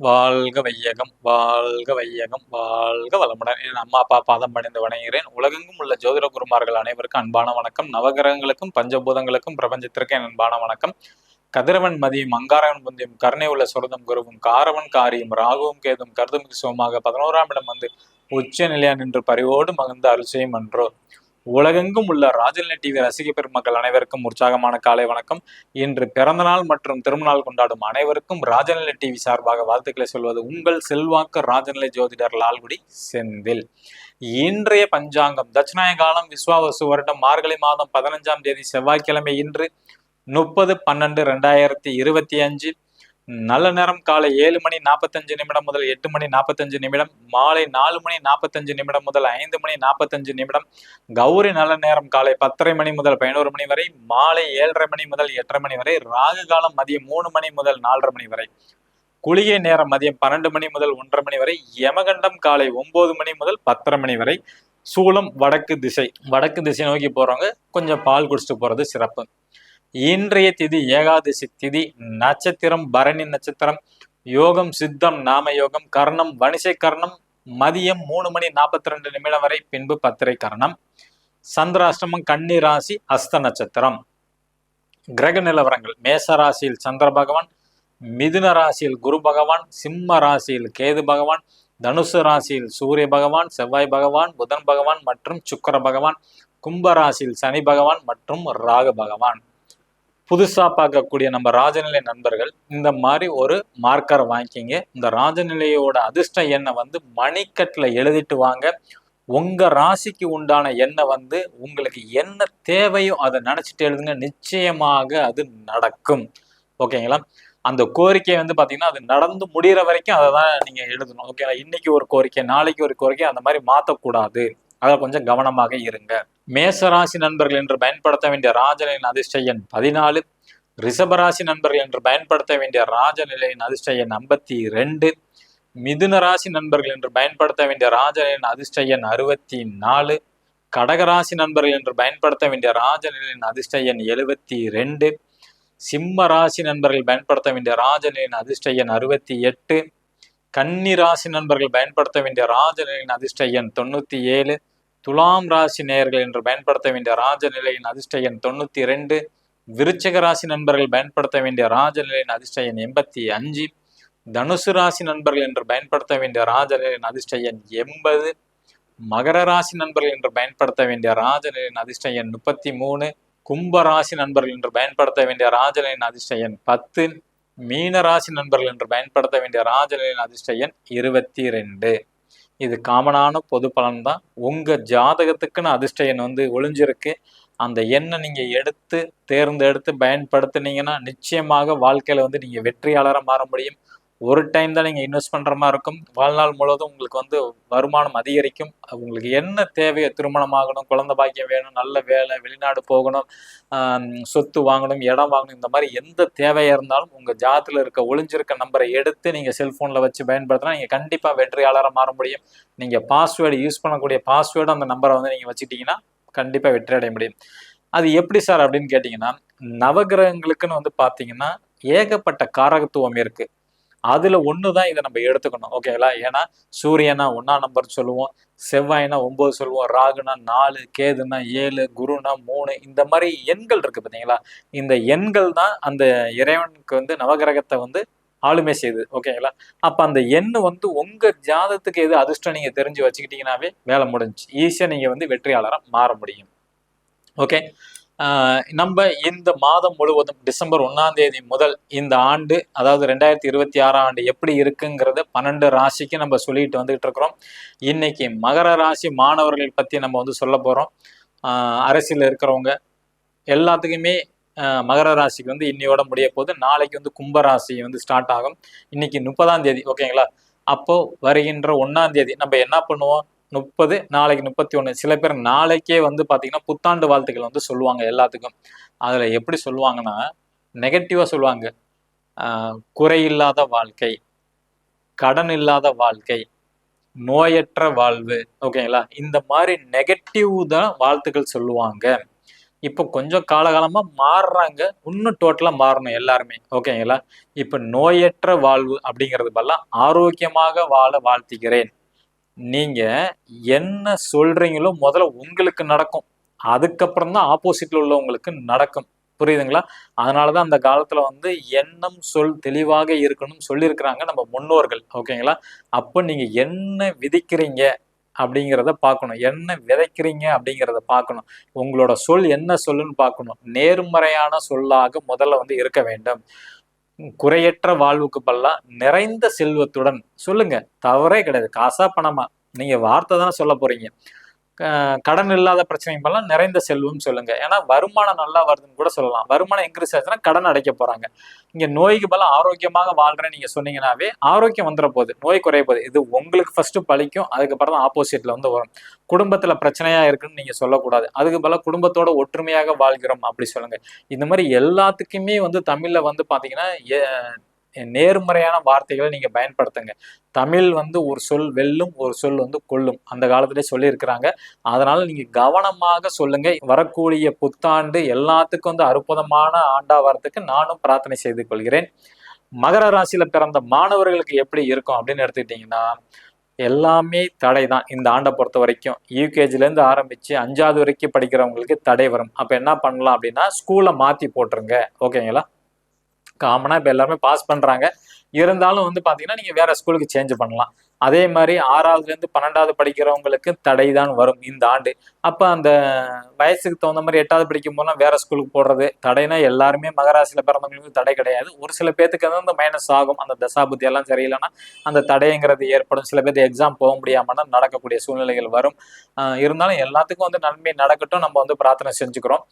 வாழ்க வையகம் வாழ்க வையகம் வாழ்க வளமுடன். என் அம்மா அப்பா பாதம் பணிந்து வணங்குகிறேன். உலகெங்கும் உள்ள ஜோதிட குருமார்கள் அனைவருக்கும் அன்பான வணக்கம். நவகிரகங்களுக்கும் பஞ்சபூதங்களுக்கும் பிரபஞ்சத்திற்கு என் அன்பான வணக்கம். கதிரவன் மதியும் அங்காரவன் புந்தியும் கருணை உள்ள சுரதம் குருவும் காரவன் காரியும் ராகுவும் கேதும் கருதுமிகு சோமாக பதினோராம் இடம் வந்து உச்ச நிலையா நின்று பரிவோடு மகிழ்ந்து அருள் செய்யும் என்றோ உலகெங்கும் உள்ள ராஜநிலை டிவி ரசிக பெருமக்கள் அனைவருக்கும் உற்சாகமான காலை வணக்கம். இன்று பிறந்தநாள் மற்றும் திருமணநாள் கொண்டாடும் அனைவருக்கும் ராஜநிலை டிவி சார்பாக வாழ்த்துக்களை சொல்வது உங்கள் செல்வாக்கு ராஜநிலை ஜோதிடர் லால்குடி செந்தில். இன்றைய பஞ்சாங்கம் தட்சிணாய காலம் விஸ்வாவசு வருடம் மார்கழி மாதம் பதினஞ்சாம் தேதி செவ்வாய்க்கிழமை இன்று முப்பது பன்னெண்டு ரெண்டாயிரத்தி இருபத்தி அஞ்சு. நல்ல நேரம் காலை ஏழு மணி நாற்பத்தஞ்சு நிமிடம் முதல் எட்டு மணி நாற்பத்தஞ்சு நிமிடம் மாலை நாலு மணி நாற்பத்தஞ்சு நிமிடம் முதல் ஐந்து மணி நாற்பத்தஞ்சு நிமிடம் கௌரி நல்ல நேரம் காலை பத்தரை மணி முதல் பதினோரு மணி வரை மாலை ஏழரை மணி முதல் எட்டரை மணி வரை ராகு காலம் மதியம் மூணு மணி முதல் நாலரை மணி வரை குளிகை நேரம் மதியம் பன்னெண்டு மணி முதல் ஒன்றரை மணி வரை யமகண்டம் காலை ஒன்பது மணி முதல் பத்தரை மணி வரை சூளம் வடக்கு திசை வடக்கு திசை நோக்கி போறவங்க கொஞ்சம் பால் குடிச்சிட்டு போறது சிறப்பு. இன்றைய திதி ஏகாதசி திதி நட்சத்திரம் பரணி நட்சத்திரம் யோகம் சித்தம் நாம யோகம் கர்ணம் வணிசை கர்ணம் மதியம் மூணு மணி நாற்பத்தி ரெண்டு நிமிடம் வரை பின்பு பத்திரை கரணம். சந்திராஷ்டமம் கன்னி ராசி அஸ்த நட்சத்திரம். கிரக நிலவரங்கள் மேச ராசியில் சந்திர பகவான் மிதுன ராசியில் குரு பகவான் சிம்ம ராசியில் கேது பகவான் தனுசு ராசியில் சூரிய பகவான் செவ்வாய் பகவான் புதன் பகவான் மற்றும் சுக்கர பகவான் கும்ப ராசியில் சனி பகவான் மற்றும் ராகு பகவான். புதுசா பார்க்கக்கூடிய நம்ம ராஜநிலை நண்பர்கள் இந்த மாதிரி ஒரு மார்க்கர் வாங்கிக்கிங்க. இந்த ராஜநிலையோட அதிர்ஷ்ட எண்ணை வந்து மணிக்கட்டில் எழுதிட்டு வாங்க. உங்க ராசிக்கு உண்டான எண்ணெய் வந்து உங்களுக்கு என்ன தேவையோ அதை நினைச்சிட்டு எழுதுங்க. நிச்சயமாக அது நடக்கும். ஓகேங்களா? அந்த கோரிக்கை வந்து பாத்தீங்கன்னா அது நடந்து முடிகிற வரைக்கும் அதை தான் நீங்க எழுதணும். ஓகேங்களா? இன்னைக்கு ஒரு கோரிக்கை நாளைக்கு ஒரு கோரிக்கை அந்த மாதிரி மாற்றக்கூடாது அதை கொஞ்சம் கவனமாக இருங்க. மேசராசி நண்பர்கள் என்று பயன்படுத்த வேண்டிய ராஜநிலையின் அதிர்ஷ்ட எண் பதினாலு. ரிஷபராசி நண்பர்கள் என்று பயன்படுத்த வேண்டிய ராஜநிலையின் அதிர்ஷ்ட எண் ஐம்பத்தி ரெண்டு மிதுன ராசி நண்பர்கள் என்று பயன்படுத்த வேண்டிய ராஜநிலையின் அதிர்ஷ்ட எண் அறுபத்தி நாலு. கடகராசி நண்பர்கள் என்று பயன்படுத்த வேண்டிய ராஜநிலையின் அதிர்ஷ்ட எண் எழுபத்தி ரெண்டு சிம்ம ராசி நண்பர்கள் பயன்படுத்த வேண்டிய ராஜநிலையின் அதிர்ஷ்ட எண் அறுபத்தி எட்டு. கன்னி ராசி நண்பர்கள் பயன்படுத்த வேண்டிய ராஜநிலையின் அதிர்ஷ்ட எண் ஏழு. துலாம் ராசி நேயர்கள் என்று பயன்படுத்த வேண்டிய ராஜநிலையின் அதிர்ஷ்ட எண் தொண்ணூத்தி ரெண்டு விருச்சக ராசி நண்பர்கள் பயன்படுத்த வேண்டிய ராஜநிலையின் அதிர்ஷ்ட எண் எண்பத்தி அஞ்சு. தனுசு ராசி நண்பர்கள் என்று பயன்படுத்த வேண்டிய ராஜநிலையின் அதிர்ஷ்ட எண் எண்பது. மகர ராசி நண்பர்கள் என்று பயன்படுத்த வேண்டிய ராஜநிலையின் அதிர்ஷ்ட எண் முப்பத்தி மூணு. கும்ப ராசி நண்பர்கள் என்று பயன்படுத்த வேண்டிய ராஜநிலையின் அதிர்ஷ்ட எண் பத்து. மீன ராசி நண்பர்கள் என்று பயன்படுத்த வேண்டிய ராஜநிலையின் அதிர்ஷ்ட எண் இருபத்தி ரெண்டு. இது காமனான பொது பலன் தான் உங்க ஜாதகத்துக்குன்னு அதிர்ஷ்ட எண் வந்து ஒளிஞ்சிருக்கு. அந்த எண்ணை நீங்க எடுத்து தேர்ந்தெடுத்து பயன்படுத்துனீங்கன்னா நிச்சயமாக வாழ்க்கையில வந்து நீங்க வெற்றியாளராக மாற முடியும். ஒரு டைம் தான் நீங்கள் இன்வெஸ்ட் பண்ணுற மாதிரி இருக்கும். வாழ்நாள் முழுவதும் உங்களுக்கு வந்து வருமானம் அதிகரிக்கும். உங்களுக்கு என்ன தேவையோ திருமணம் ஆகணும் குழந்த பாக்கியம் வேணும் நல்ல வேலை வெளிநாடு போகணும் சொத்து வாங்கணும் இடம் வாங்கணும் இந்த மாதிரி எந்த தேவையாக இருந்தாலும் உங்கள் ஜாத்தில் இருக்க ஒளிஞ்சிருக்க நம்பரை எடுத்து நீங்கள் செல்ஃபோனில் வச்சு பயன்படுத்தினா நீங்கள் கண்டிப்பாக வெற்றியாளராக மாற முடியும். நீங்கள் பாஸ்வேர்டு யூஸ் பண்ணக்கூடிய பாஸ்வேர்டு அந்த நம்பரை வந்து நீங்கள் வச்சுட்டிங்கன்னா கண்டிப்பாக வெற்றி அடைய முடியும். அது எப்படி சார் அப்படின்னு கேட்டிங்கன்னா நவகிரகங்களுக்குன்னு வந்து பார்த்தீங்கன்னா ஏகப்பட்ட காரகத்துவம் இருக்குது அதுல ஒன்று தான் இதை நம்ம எடுத்துக்கணும். ஓகேங்களா ஏன்னா சூரியனா ஒன்னா நம்பர் சொல்லுவோம் செவ்வாய்னா ஒன்பது சொல்லுவோம் ராகுனா நாலு கேதுனா ஏழு குருனா மூணு இந்த மாதிரி எண்கள் இருக்கு பார்த்தீங்களா இந்த எண்கள் தான் அந்த இறைவனுக்கு வந்து நவகிரகத்தை வந்து ஆளுமை செய்யுது. ஓகேங்களா அப்ப அந்த எண் வந்து உங்க ஜாதத்துக்கு எது அதிர்ஷ்டம் நீங்க தெரிஞ்சு வச்சுக்கிட்டீங்கன்னாவே வேலை முடிஞ்சு ஈஸியா நீங்க வந்து வெற்றியாளராக மாற முடியும். ஓகே நம்ம இந்த மாதம் முழுவதும் டிசம்பர் ஒன்றாம் தேதி முதல் இந்த ஆண்டு அதாவது ரெண்டாயிரத்தி இருபத்தி ஆறாம் ஆண்டு எப்படி இருக்குங்கிறத பன்னெண்டு ராசிக்கு நம்ம சொல்லிட்டு வந்துகிட்டு இருக்கிறோம். இன்னைக்கு மகர ராசி மாணவர்கள் பற்றி நம்ம வந்து சொல்ல போகிறோம் அரசியல் இருக்கிறவங்க எல்லாத்துக்குமே மகர ராசிக்கு வந்து இன்னையோட முடிய போது நாளைக்கு வந்து கும்ப ராசி வந்து ஸ்டார்ட் ஆகும். இன்னைக்கு முப்பதாம் தேதி ஓகேங்களா? அப்போ வருகின்ற ஒன்றாம் தேதி நம்ம என்ன பண்ணுவோம்? முப்பது நாளைக்கு முப்பத்தி ஒன்று சில பேர் நாளைக்கே வந்து பார்த்தீங்கன்னா புத்தாண்டு வாழ்த்துக்கள் வந்து சொல்லுவாங்க எல்லாத்துக்கும். அதில் எப்படி சொல்லுவாங்கன்னா நெகட்டிவாக சொல்லுவாங்க. குறையில்லாத வாழ்க்கை கடன் இல்லாத வாழ்க்கை நோயற்ற வாழ்வு ஓகேங்களா இந்த மாதிரி நெகட்டிவ் தான் வாழ்த்துக்கள் சொல்லுவாங்க. இப்போ கொஞ்சம் காலகாலமாக மாறுறாங்க. இன்னும் டோட்டலாக மாறணும் எல்லாருமே ஓகேங்களா இப்போ நோயற்ற வாழ்வு அப்படிங்கிறது பதிலாக ஆரோக்கியமாக வாழ வாழ்த்துகிறேன். நீங்க என்ன சொல்றீங்களோ முதல்ல உங்களுக்கு நடக்கும். அதுக்கப்புறம் தான் ஆப்போசிட்ல உள்ளவங்களுக்கு நடக்கும். புரியுதுங்களா? அதனாலதான் அந்த காலத்தில் வந்து எண்ணம் சொல் தெளிவாக இருக்கணும்னு சொல்லியிருக்கிறாங்க நம்ம முன்னோர்கள். ஓகேங்களா? அப்போ நீங்கள் என்ன விதிக்கிறீங்க அப்படிங்கிறத பார்க்கணும். என்ன விதைக்கிறீங்க அப்படிங்கிறத பார்க்கணும். உங்களோட சொல் என்ன சொல்லுன்னு பார்க்கணும். நேர்மறையான சொல்லாக முதல்ல வந்து இருக்க வேண்டும். குறையற்ற வாழ்வுக்கு பல்லா நிறைந்த செல்வத்துடன் சொல்லுங்க தவறே கிடையாது. காசா பணமா? நீங்க வார்த்தை தானே சொல்ல போறீங்க. கடன் இல்லாத பிரச்சனைக்கு பண்ணலாம் நிறைந்த செல்வம் சொல்லுங்க. ஏன்னா வருமானம் நல்லா வருதுன்னு கூட சொல்லலாம். வருமானம் இன்க்ரீஸ் ஆச்சுன்னா கடன் அடைக்க போறாங்க. இங்க நோய்க்கு பலம் ஆரோக்கியமாக வாழ்றேன்னு நீங்க சொன்னீங்கன்னாவே ஆரோக்கியம் வந்துட போகுது நோய் குறைய போகுது இது உங்களுக்கு ஃபர்ஸ்ட் பழிக்கும் அதுக்கப்புறம் தான் ஆப்போசிட்ல வந்து வரும். குடும்பத்துல பிரச்சனையா இருக்குன்னு நீங்க சொல்லக்கூடாது. அதுக்கு பல குடும்பத்தோட ஒற்றுமையாக வாழ்கிறோம் அப்படி சொல்லுங்க. இந்த மாதிரி எல்லாத்துக்குமே வந்து தமிழ்ல வந்து பாத்தீங்கன்னா நேர்மறையான வார்த்தைகளை நீங்கள் பயன்படுத்துங்க. தமிழ் வந்து ஒரு சொல் வெல்லும் ஒரு சொல் வந்து கொல்லும். அந்த காலத்திலே சொல்லியிருக்கிறாங்க. அதனால் நீங்கள் கவனமாக சொல்லுங்கள் வரக்கூடிய புத்தாண்டு எல்லாத்துக்கும் வந்து அற்புதமான ஆண்டா வரத்துக்கு நானும் பிரார்த்தனை செய்து கொள்கிறேன். மகர ராசியில் பிறந்த மாணவர்களுக்கு எப்படி இருக்கும் அப்படின்னு எடுத்துக்கிட்டிங்கன்னா எல்லாமே தடை தான் இந்த ஆண்டை பொறுத்த வரைக்கும். யூகேஜிலேருந்து ஆரம்பித்து அஞ்சாவது வரைக்கும் படிக்கிறவங்களுக்கு தடை வரும். அப்போ என்ன பண்ணலாம் அப்படின்னா ஸ்கூலை மாற்றி போட்டுருங்க. ஓகேங்களா? காமனா இப்ப எல்லாருமே பாஸ் பண்றாங்க. இருந்தாலும் வந்து பாத்தீங்கன்னா நீங்க வேற ஸ்கூலுக்கு சேஞ்ச் பண்ணலாம். அதே மாதிரி ஆறாவதுலேருந்து பன்னெண்டாவது படிக்கிறவங்களுக்கு தடை தான் வரும் இந்த ஆண்டு. அப்போ அந்த வயசுக்கு தகுந்த மாதிரி எட்டாவது படிக்கும் போதெல்லாம் வேற ஸ்கூலுக்கு போடுறது தடைனா எல்லாருமே மகராசியில் பிறந்தவங்களுக்கு தடை கிடையாது. ஒரு சில பேத்துக்கு வந்து அந்த மைனஸ் ஆகும் அந்த தசாபுத்தி எல்லாம் சரியில்லைன்னா அந்த தடைங்கிறது ஏற்படும். சில பேர் எக்ஸாம் போக முடியாம நடக்கக்கூடிய சூழ்நிலைகள் வரும். இருந்தாலும் எல்லாத்துக்கும் வந்து நன்மை நடக்கட்டும். நம்ம வந்து பிரார்த்தனை செஞ்சுக்கிறோம்.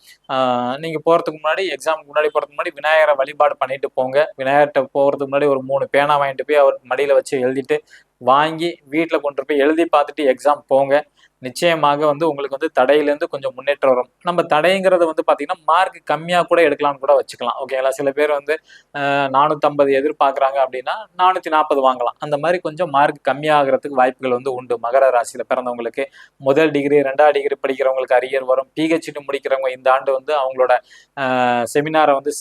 நீங்கள் போகிறதுக்கு முன்னாடி எக்ஸாமுக்கு முன்னாடி போகிறதுக்கு முன்னாடி விநாயகரை வழிபாடு பண்ணிட்டு போங்க. விநாயகர்கிட்ட போகிறதுக்கு முன்னாடி ஒரு மூணு பேனா வாங்கிட்டு போய் அவர் மடியில வச்சு எழுதிட்டு வாங்கி வீட்டில் கொண்டு போய் எழுதி பார்த்துட்டு எக்ஸாம் போங்க. நிச்சயமாக வந்து உங்களுக்கு வந்து தடையிலேருந்து கொஞ்சம் முன்னேற்றம் வரும். நம்ம தடைங்கிறது வந்து பார்த்தீங்கன்னா மார்க் கம்மியாக கூட எடுக்கலாம்னு கூட வச்சுக்கலாம். ஓகேங்களா சில பேர் வந்து நானூற்றம்பது எதிர்பார்க்குறாங்க அப்படின்னா நானூற்றி நாற்பது வாங்கலாம். அந்த மாதிரி கொஞ்சம் மார்க் கம்மியாகிறதுக்கு வாய்ப்புகள் வந்து உண்டு. மகர ராசியில் பிறந்தவங்களுக்கு முதல் டிகிரி ரெண்டாவது டிகிரி படிக்கிறவங்களுக்கு அரியர் வரும். பிஹெச்டி முடிக்கிறவங்க இந்த ஆண்டு வந்து அவங்களோட செமினாரை வந்து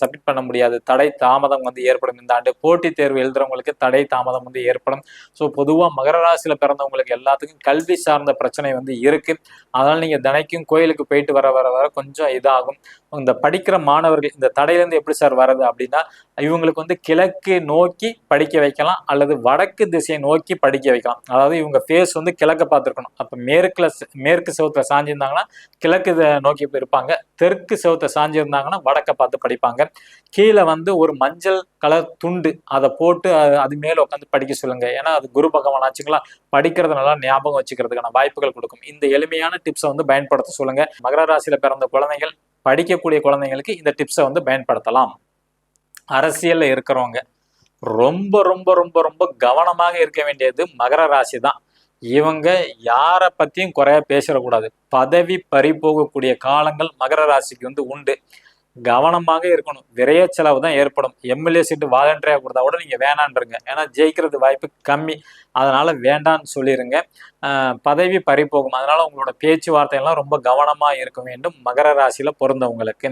சப்மிட் பண்ண முடியாது. தடை தாமதம் வந்து ஏற்படும். இந்த ஆண்டு போட்டித் தேர்வு எழுதுறவங்களுக்கு தடை தாமதம் வந்து ஏற்படும். ஸோ பொதுவாக மகர ராசியில் பிறந்தவங்களுக்கு எல்லாத்துக்கும் கல்வி சார்ந்த பிரச்சனை வந்து இருக்கு. அதனால நீங்க தினைக்கும் கோயிலுக்கு போயிட்டு வர வர வர கொஞ்சம் இதாகும். இந்த படிக்கிற மாணவர்கள் இந்த தடையிலேருந்து எப்படி சார் வர்றது அப்படின்னா இவங்களுக்கு வந்து கிழக்கு நோக்கி படிக்க வைக்கலாம் அல்லது வடக்கு திசையை நோக்கி படிக்க வைக்கலாம். அதாவது இவங்க ஃபேஸ் வந்து கிழக்க பார்த்துருக்கணும். அப்போ மேற்குல மேற்கு செவத்துல சாஞ்சிருந்தாங்கன்னா கிழக்கு நோக்கி இருப்பாங்க. தெற்கு செவத்தை சாஞ்சிருந்தாங்கன்னா வடக்க பார்த்து படிப்பாங்க. கீழே வந்து ஒரு மஞ்சள் கலர் துண்டு. அதை போட்டு அது- அது மேலே உட்காந்து படிக்க சொல்லுங்க. ஏன்னா அது குரு பகவான் ஆச்சுங்களா? படிக்கிறது நல்லா ஞாபகம் வச்சுக்கிறதுக்கான வாய்ப்புகள் கொடுக்கும். இந்த எளிமையான டிப்ஸை வந்து பயன்படுத்த சொல்லுங்க. மகர ராசியில பிறந்த குழந்தைகள் படிக்கக்கூடிய குழந்தைங்களுக்கு இந்த டிப்ஸை வந்து பயன்படுத்தலாம். அரசியல்ல இருக்கிறவங்க ரொம்ப ரொம்ப ரொம்ப ரொம்ப கவனமாக இருக்க வேண்டியது மகர ராசி தான் இவங்க யாரை பத்தியும் குறைய பேசிடக்கூடாது. பதவி பறி போகக்கூடிய காலங்கள் மகர ராசிக்கு வந்து உண்டு. கவனமாக இருக்கணும். விரைய செலவு தான் ஏற்படும். எம்எல்ஏ சீட்டு வாலண்டரியா கொடுத்தா கூட நீங்க வேணான்றங்க. ஏன்னா ஜெயிக்கிறது வாய்ப்பு கம்மி. அதனால வேண்டான்னு சொல்லிருங்க. பதவி பறி போகும் அதனால உங்களோட பேச்சுவார்த்தையெல்லாம் ரொம்ப கவனமா இருக்க வேண்டும் மகர ராசியில பிறந்தவங்களுக்கு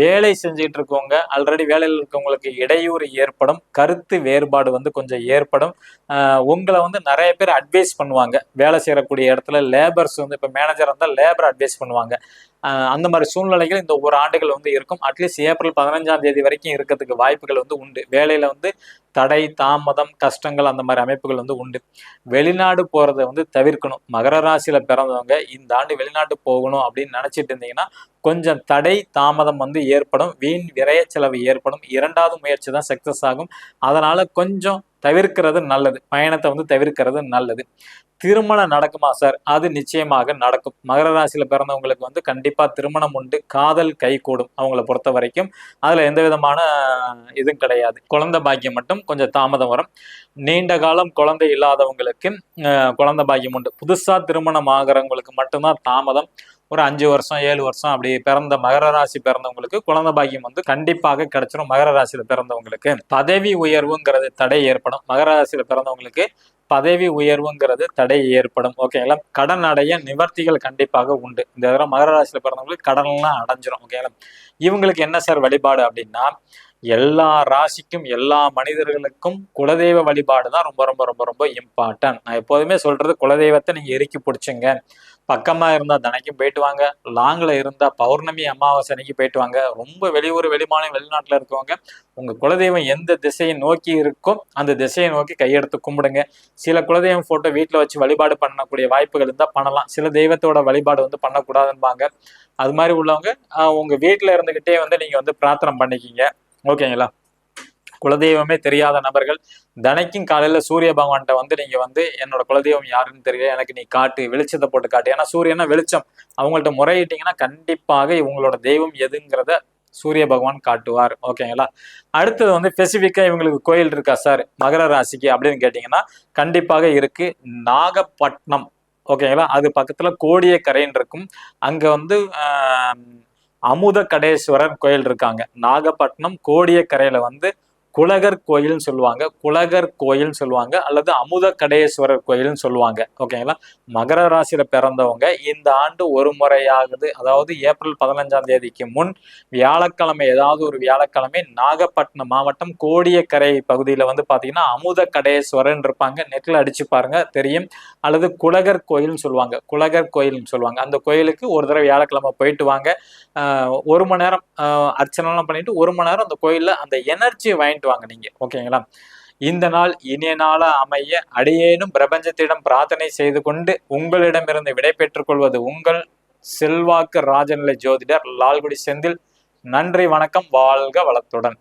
வேலை செஞ்சுட்டு இருக்கவங்க ஆல்ரெடி வேலையில் இருக்கவங்களுக்கு இடையூறு ஏற்படும் கருத்து வேறுபாடு வந்து கொஞ்சம் ஏற்படும். உங்களை வந்து நிறைய பேர் அட்வைஸ் பண்ணுவாங்க. வேலை செய்யக்கூடிய இடத்துல லேபர்ஸ் வந்து இப்போ மேனேஜர் இருந்தால் லேபர் அட்வைஸ் பண்ணுவாங்க. அந்த மாதிரி சூழ்நிலைகள் இந்த ஒரு ஆண்டுகள் வந்து இருக்கும். அட்லீஸ்ட் ஏப்ரல் பதினஞ்சாம் தேதி வரைக்கும் இருக்கிறதுக்கு வாய்ப்புகள் வந்து உண்டு. வேலையில வந்து தடை தாமதம் கஷ்டங்கள் அந்த மாதிரி அமைப்புகள் வந்து உண்டு. வெளிநாடு போகிறத வந்து தவிர்க்கணும். மகர ராசியில் பிறந்தவங்க இந்த ஆண்டு வெளிநாட்டு போகணும் அப்படின்னு நினச்சிட்டு இருந்தீங்கன்னா கொஞ்சம் தடை தாமதம் வந்து ஏற்படும். வீண் விரைய செலவு ஏற்படும். இரண்டாவது முயற்சி தான் சக்சஸ் ஆகும். அதனால் கொஞ்சம் தவிர்க்கிறது நல்லது. பயணத்தை வந்து தவிர்க்கிறது நல்லது. திருமணம் நடக்குமா சார் அது நிச்சயமாக நடக்கும். மகர ராசியில பிறந்தவங்களுக்கு வந்து கண்டிப்பா திருமணம் உண்டு. காதல் கைகூடும் அவங்கள பொறுத்த வரைக்கும். அதுல எந்த விதமான இதுவும் கிடையாது. குழந்தை பாக்கியம் மட்டும் கொஞ்சம் தாமதம் வரும். நீண்ட காலம் குழந்தை இல்லாதவங்களுக்கு குழந்தை பாக்கியம் உண்டு. புதுசா திருமணம் ஆகிறவங்களுக்கு மட்டும்தான் தாமதம். ஒரு அஞ்சு வருஷம் ஏழு வருஷம் அப்படி பிறந்த மகர ராசி பிறந்தவங்களுக்கு குழந்தை பாக்கியம் வந்து கண்டிப்பாக கிடைச்சிரும் மகர ராசியில பிறந்தவங்களுக்கு. பதவி உயர்வுங்கிறது தடை ஏற்படும். மகர ராசியில பிறந்தவங்களுக்கு பதவி உயர்வுங்கிறது தடை ஏற்படும். ஓகேங்களா கடன் அடைய நிவர்த்திகள் கண்டிப்பாக உண்டு. இந்த தடவை மகர ராசியில பிறந்தவங்களுக்கு கடன்லாம் அடைஞ்சிரும். ஓகேங்களா இவங்களுக்கு என்ன சார் வழிபாடு அப்படின்னா எல்லா ராசிக்கும் எல்லா மனிதர்களுக்கும் குலதெய்வ வழிபாடு தான் ரொம்ப ரொம்ப ரொம்ப ரொம்ப இம்பார்ட்டன்ட் நான் எப்போதுமே சொல்றது குலதெய்வத்தை நீங்க இறுக்கி பிடிச்சிங்க. பக்கமா இருந்தா தினைக்கும் போயிட்டு வாங்க. லாங்ல இருந்தா பௌர்ணமி அமாவாசை அன்னைக்கு போயிட்டு வாங்க. ரொம்ப வெளியூர் வெளிமாநிலம் வெளிநாட்டுல இருக்கவங்க உங்க குலதெய்வம் எந்த திசையை நோக்கி இருக்கோ அந்த திசையை நோக்கி கையெடுத்து கும்பிடுங்க. சில குலதெய்வம் போட்டோ வீட்டில் வச்சு வழிபாடு பண்ணக்கூடிய வாய்ப்புகள் இருந்தால் பண்ணலாம். சில தெய்வத்தோட வழிபாடு வந்து பண்ணக்கூடாதுன்பாங்க. அது மாதிரி உள்ளவங்க உங்க வீட்டில் இருந்துகிட்டே வந்து நீங்க வந்து பிரார்த்தனை பண்ணிக்கிங்க. ஓகேங்களா? குலதெய்வமே தெரியாத நபர்கள். தினைக்கும் காலையில சூரிய பகவான்கிட்ட வந்து நீங்க வந்து என்னோட குலதெய்வம் யாருன்னு தெரியல. எனக்கு நீ காட்டு வெளிச்சத்தை போட்டு காட்டு. ஏன்னா சூரியனா வெளிச்சம். அவங்கள்ட்ட முறையிட்டீங்கன்னா கண்டிப்பாக இவங்களோட தெய்வம் எதுங்கிறத சூரிய பகவான் காட்டுவார். ஓகேங்களா? அடுத்தது வந்து ஸ்பெசிஃபிக்கா இவங்களுக்கு கோயில் இருக்கா சார் மகர ராசிக்கு அப்படின்னு கேட்டீங்கன்னா கண்டிப்பாக இருக்கு. நாகப்பட்டினம். ஓகேங்களா? அது பக்கத்துல கோடியக்கரைன்னு இருக்கும். அங்க வந்து ஆஹ், அமுத கடேஸ்வரர் கோயில் இருக்காங்க. நாகப்பட்டினம் கோடியக்கரையில வந்து குலகர் கோயில்னு சொல்லுவாங்க. குலகர் கோயில்னு சொல்லுவாங்க. அல்லது அமுத கடேஸ்வரர் கோயில்னு சொல்லுவாங்க. ஓகேங்களா மகர ராசியில பிறந்தவங்க இந்த ஆண்டு ஒரு முறையாகுது அதாவது ஏப்ரல் பதினஞ்சாம் தேதிக்கு முன் வியாழக்கிழமை ஏதாவது ஒரு வியாழக்கிழமை நாகப்பட்டினம் மாவட்டம் கோடியக்கரை பகுதியில வந்து பாத்தீங்கன்னா அமுத கடேஸ்வரன் இருப்பாங்க. நெட்ல அடிச்சு பாருங்க தெரியும். அல்லது குலகர் கோயில்னு சொல்லுவாங்க. குலகர் கோயில்னு சொல்லுவாங்க. அந்த கோயிலுக்கு ஒரு தடவை வியாழக்கிழமை போயிட்டு வாங்க. ஒரு மணி நேரம் அர்ச்சனெல்லாம் அர்ச்சனைலாம் பண்ணிட்டு ஒரு மணி நேரம் அந்த கோயிலில் அந்த எனர்ஜி வாங்கிட்டு வாங்க நீங்க. ஓகேங்களா? இந்த நாள் இனிய நாளா அமைய அடியேனும் பிரபஞ்சத்திடம் பிரார்த்தனை செய்து கொண்டு உங்களிடமிருந்து விடை பெற்றுக் கொள்வது உங்கள் செல்வாக்கு ராஜநிலை ஜோதிடர் லால்குடி செந்தில். நன்றி வணக்கம் வாழ்க வளத்துடன்.